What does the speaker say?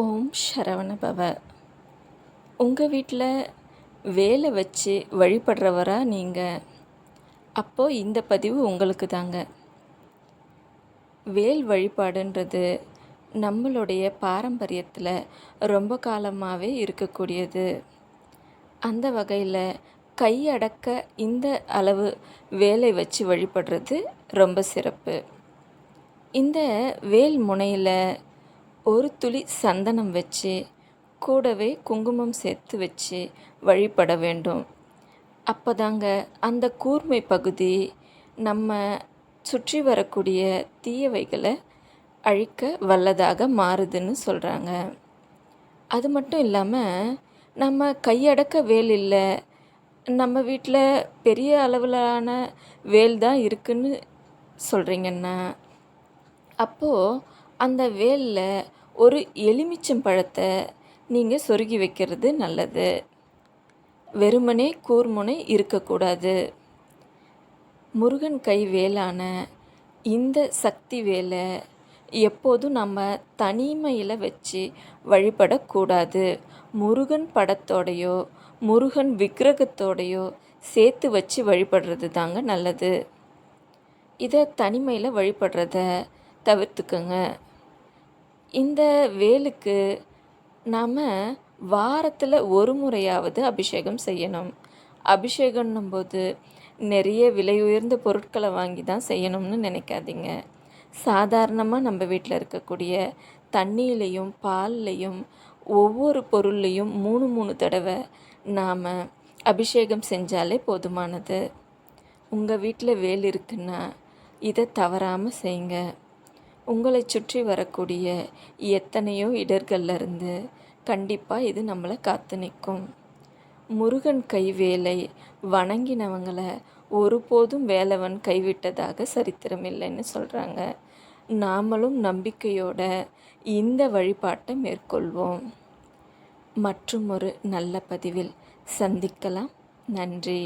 ஓம் சரவண பவ. உங்கள் வீட்டில் வேலை வச்சு வழிபடுறவரா நீங்கள் அப்போது இந்த பதிவு உங்களுக்கு தாங்க. வேல் வழிபாடுன்றது நம்மளுடைய பாரம்பரியத்தில் ரொம்ப காலமாகவே இருக்கக்கூடியது. அந்த வகையில் கையடக்க இந்த அளவு வேலை வச்சு வழிபடுறது ரொம்ப சிறப்பு. இந்த வேல் முனையில் ஒரு துளி சந்தனம் வச்சு கூடவே குங்குமம் சேர்த்து வச்சு வழிபட வேண்டும். அப்போதாங்க அந்த கூர்மை பகுதி நம்ம சுற்றி வரக்கூடிய தீயவைகளை அழிக்க வல்லதாக மாறுதுன்னு சொல்கிறாங்க அது மட்டும் இல்லாமல் நம்ம கையடக்க வேல் இல்லை நம்ம வீட்டில் பெரிய அளவிலான வேல் தான் இருக்குன்னு சொல்கிறீங்கன்னா அப்போது அந்த வேலில் ஒரு எலுமிச்சம் பழத்தை நீங்கள் சொருகி வைக்கிறது நல்லது. வெறுமனே கூர்முனை இருக்கக்கூடாது. முருகன் கை வேலான இந்த சக்தி வேலை எப்போதும் நம்ம தனிமையில் வச்சு வழிபடக்கூடாது. முருகன் படத்தோடையோ முருகன் விக்கிரகத்தோடையோ சேர்த்து வச்சு வழிபடுறது தாங்க நல்லது. இதை தனிமையில் வழிபடுறத தவிர்த்துக்கங்க. இந்த வேலுக்கு நாம் வாரத்தில் ஒரு முறையாவது அபிஷேகம் செய்யணும். அபிஷேகம்னும் போது நிறைய விலை உயர்ந்த பொருட்களை வாங்கி தான் செய்யணும்னு நினைக்காதீங்க. சாதாரணமாக நம்ம வீட்டில் இருக்கக்கூடிய தண்ணியிலையும் பால்லையும் ஒவ்வொரு பொருள்லையும் மூணு மூணு தடவை நாம் அபிஷேகம் செஞ்சாலே போதுமானது. உங்கள் வீட்டில் வேல் இருக்குன்னா இதை தவறாமல் செய்யுங்க. உங்களை சுற்றி வரக்கூடிய எத்தனையோ இடர்கள்லேருந்து கண்டிப்பாக இது நம்மளை காத்து நிற்கும். முருகன் கை வேலை வணங்கினவங்களை ஒருபோதும் வேலவன் கைவிட்டதாக சரித்திரம் இல்லைன்னு சொல்கிறாங்க நாமளும் நம்பிக்கையோட இந்த வழிபாட்டை மேற்கொள்வோம். மற்றும் ஒரு நல்ல பதிவில் சந்திக்கலாம். நன்றி.